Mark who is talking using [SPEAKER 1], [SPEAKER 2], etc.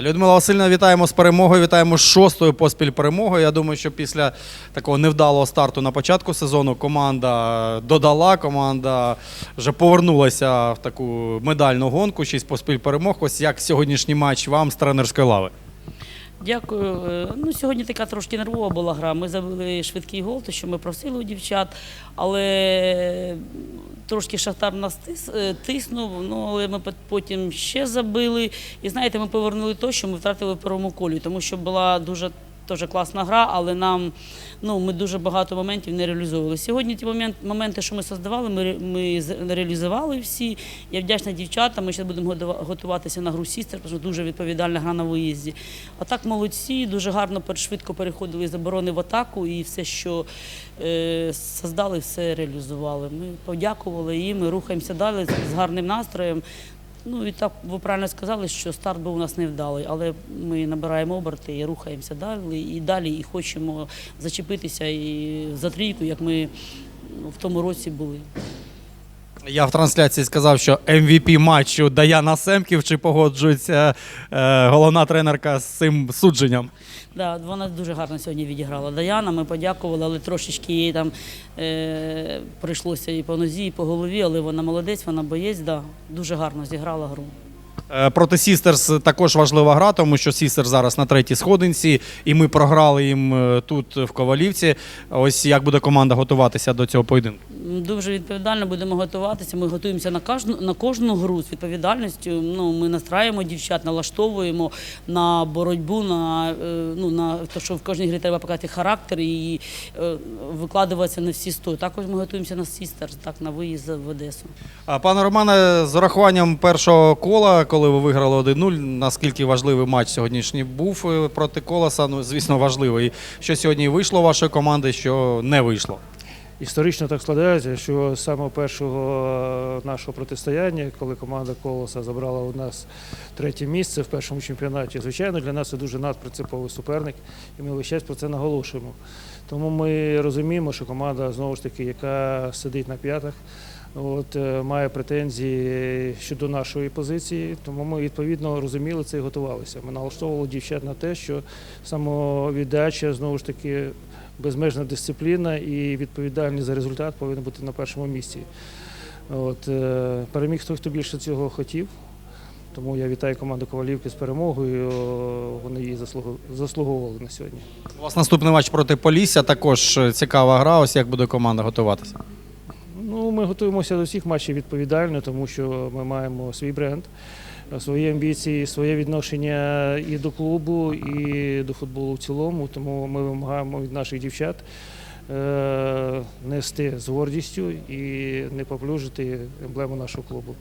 [SPEAKER 1] Людмила Васильівна, вітаємо з перемогою. Вітаємо з шостою поспіль перемогою. Я думаю, що після такого невдалого старту на початку сезону команда додала, команда вже повернулася в таку медальну гонку. Шість поспіль перемог. Ось як сьогоднішній матч вам з тренерської лави.
[SPEAKER 2] Дякую. Е, Ну, сьогодні така трошки нервова була гра. Ми забили швидкий гол, те, що ми просили у дівчат, але трошки Шахтар нас тис, е, тиснув, ну, але ми потім ще забили. І знаєте, ми повернули те, що ми втратили в первому колі, тому що була дуже теж класна гра, але нам ну, ми дуже багато моментів не реалізовували. Сьогодні ті момент, моменти, що ми создавали, ми, ми реалізували всі. Я вдячна дівчатам. Ми зараз будемо готуватися на гру сістер, тому що дуже відповідальна гра на виїзді. А так молодці, дуже гарно швидко переходили з оборони в атаку і все, що е, создали, все реалізували. Ми подякували їм, ми рухаємося далі з гарним настроєм. Ну і так ви правильно сказали, що старт був у нас невдалий, але ми набираємо оберти і рухаємося далі і далі, і хочемо зачепитися і за трійку, як ми в тому році були.
[SPEAKER 1] Я в трансляції сказав, що MVP матчу Даяна Семків. Чи погоджується е, головна тренерка з цим судженням?
[SPEAKER 2] Да, вона дуже гарно сьогодні відіграла. Даяна, ми подякували, але трошечки їй там е, прийшлося і по нозі, і по голові, але вона молодець, вона боєць, да, дуже гарно зіграла гру.
[SPEAKER 1] Е, Проти Сістерс також важлива гра, тому що Сістерс зараз на третій сходинці, і ми програли їм е, тут в Ковалівці. Ось як буде команда готуватися до цього поєдинку?
[SPEAKER 2] Дуже відповідально будемо готуватися. Ми готуємося на кожну на кожну гру з відповідальністю. Ну ми настраюємо дівчат, налаштовуємо на боротьбу, на е, ну на те, що в кожній грі треба показати характер і е, викладуватися на всі сто. Також ми готуємося на сістер, так на виїзд в Одесу.
[SPEAKER 1] А, Пане Романе, з урахуванням першого кола, коли ви виграли 1-0, наскільки важливий матч сьогоднішній був е, проти Колоса? Ну, звісно, важливий. Що сьогодні вийшло вашої команди, що не вийшло?
[SPEAKER 3] Історично так складається, що з самого першого е, нашого протистояння, коли команда Колоса забрала у нас третє місце в першому чемпіонаті, звичайно, для нас це дуже надпринциповий суперник, і ми весь час про це наголошуємо. Тому ми розуміємо, що команда знову ж таки, яка сидить на п'ятах, от, е, має претензії щодо нашої позиції, тому ми відповідно розуміли це і готувалися. Ми налаштовували дівчат на те, що самовіддача знову ж таки безмежна дисципліна і відповідальність за результат повинен бути на першому місці. От, е, переміг той, хто більше цього хотів. Тому я вітаю команду Ковалівки з перемогою. Вони її заслуговували на сьогодні.
[SPEAKER 1] У вас наступний матч проти Полісся, також е, цікава гра. Ось як буде команда готуватися.
[SPEAKER 3] Ну, ми готуємося до всіх матчів відповідально, тому що ми маємо свій бренд, свої амбіції, своє відношення і до клубу, і до футболу в цілому. Тому ми вимагаємо від наших дівчат е, нести з гордістю і не поплюжити емблему нашого клубу.